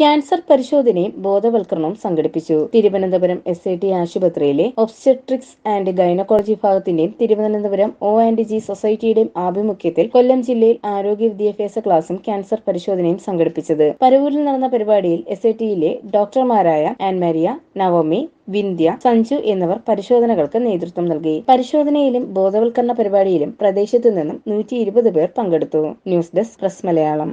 Cancer പരിശോധനയും ബോധവൽക്കരണവും സംഘടിപ്പിച്ചു. തിരുവനന്തപുരം എസ് ഐ ടി ആശുപത്രിയിലെ ഒബ്സ്റ്റട്രിക്സ് ആൻഡ് ഗൈനക്കോളജി വിഭാഗത്തിന്റെയും തിരുവനന്തപുരം ഒ ആൻഡ് ജി സൊസൈറ്റിയുടെയും ആഭിമുഖ്യത്തിൽ കൊല്ലം ജില്ലയിൽ ആരോഗ്യ വിദ്യാഭ്യാസ ക്ലാസും ക്യാൻസർ പരിശോധനയും സംഘടിപ്പിച്ചത്. പരവൂരിൽ നടന്ന പരിപാടിയിൽ എസ് ഐ ടിയിലെ ഡോക്ടർമാരായ ആൻമാരിയ നവോമി വിന്ധ്യ സഞ്ജു എന്നിവർ പരിശോധനകൾക്ക് നേതൃത്വം നൽകി. പരിശോധനയിലും ബോധവൽക്കരണ പരിപാടിയിലും പ്രദേശത്തു നിന്നും നൂറ്റി ഇരുപത് പേർ പങ്കെടുത്തു. News desk press Malayalam.